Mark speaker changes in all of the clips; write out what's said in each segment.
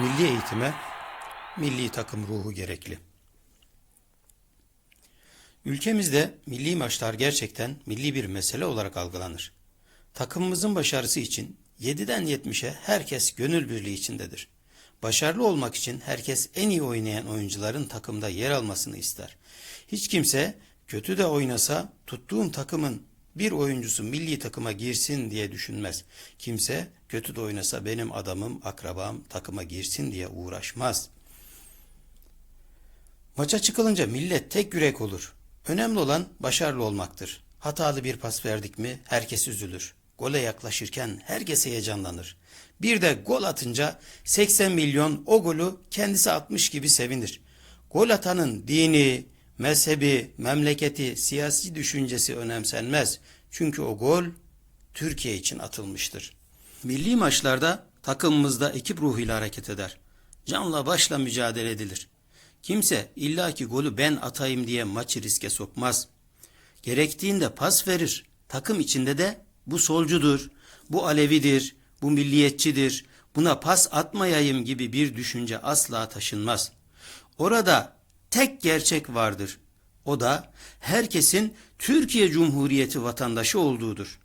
Speaker 1: Milli eğitime milli takım ruhu gerekli. Ülkemizde milli maçlar gerçekten milli bir mesele olarak algılanır. Takımımızın başarısı için 7'den 70'e herkes gönül birliği içindedir. Başarılı olmak için herkes en iyi oynayan oyuncuların takımda yer almasını ister. Hiç kimse kötü de oynasa tuttuğum takımın bir oyuncusu milli takıma girsin diye düşünmez. Kimse kötü de oynasa benim adamım, akrabam takıma girsin diye uğraşmaz. Maça çıkılınca millet tek yürek olur. Önemli olan başarılı olmaktır. Hatalı bir pas verdik mi herkes üzülür. Gole yaklaşırken herkes heyecanlanır. Bir de gol atınca 80 milyon o golü kendisi atmış gibi sevinir. Gol atanın dini, mezhebi, memleketi, siyasi düşüncesi önemsenmez. Çünkü o gol Türkiye için atılmıştır. Milli maçlarda takımımızda ekip ruhuyla hareket eder. Canla başla mücadele edilir. Kimse illaki golü ben atayım diye maçı riske sokmaz. Gerektiğinde pas verir. Takım içinde de bu solcudur, bu Alevidir, bu milliyetçidir, buna pas atmayayım gibi bir düşünce asla taşınmaz. Orada tek gerçek vardır. O da herkesin Türkiye Cumhuriyeti vatandaşı olduğudur.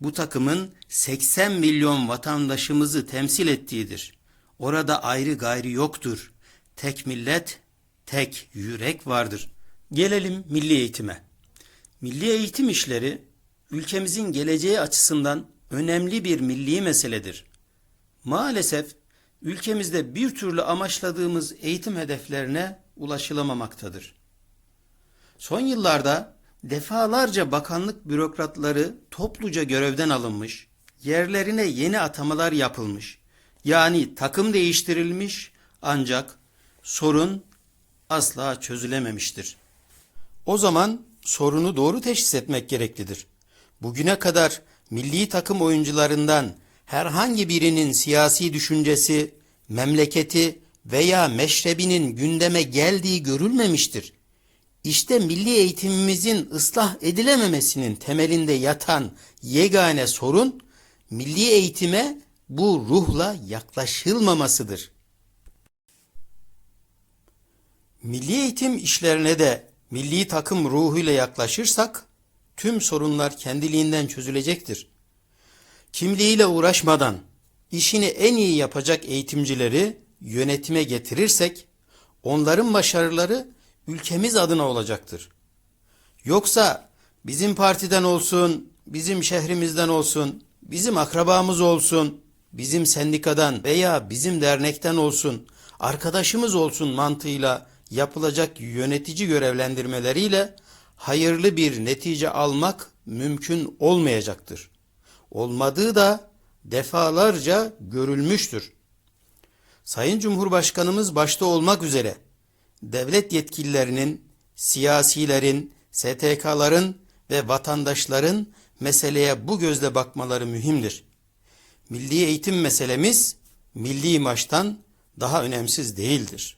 Speaker 1: Bu takımın 80 milyon vatandaşımızı temsil ettiğidir. Orada ayrı gayri yoktur. Tek millet, tek yürek vardır. Gelelim milli eğitime. Milli eğitim işleri ülkemizin geleceği açısından önemli bir milli meseledir. Maalesef ülkemizde bir türlü amaçladığımız eğitim hedeflerine ulaşılamamaktadır. Son yıllarda defalarca bakanlık bürokratları topluca görevden alınmış, yerlerine yeni atamalar yapılmış. Yani takım değiştirilmiş ancak sorun asla çözülememiştir. O zaman sorunu doğru teşhis etmek gereklidir. Bugüne kadar milli takım oyuncularından herhangi birinin siyasi düşüncesi, memleketi veya meşrebinin gündeme geldiği görülmemiştir. İşte milli eğitimimizin ıslah edilememesinin temelinde yatan yegane sorun milli eğitime bu ruhla yaklaşılmamasıdır. Milli eğitim işlerine de milli takım ruhuyla yaklaşırsak tüm sorunlar kendiliğinden çözülecektir. Kimliğiyle uğraşmadan işini en iyi yapacak eğitimcileri yönetime getirirsek onların başarıları ülkemiz adına olacaktır. Yoksa bizim partiden olsun, bizim şehrimizden olsun, bizim akrabamız olsun, bizim sendikadan veya bizim dernekten olsun, arkadaşımız olsun mantığıyla yapılacak yönetici görevlendirmeleriyle hayırlı bir netice almak mümkün olmayacaktır. Olmadığı da defalarca görülmüştür. Sayın Cumhurbaşkanımız başta olmak üzere devlet yetkililerinin, siyasilerin, STK'ların ve vatandaşların meseleye bu gözle bakmaları mühimdir. Milli eğitim meselemiz milli maçtan daha önemsiz değildir.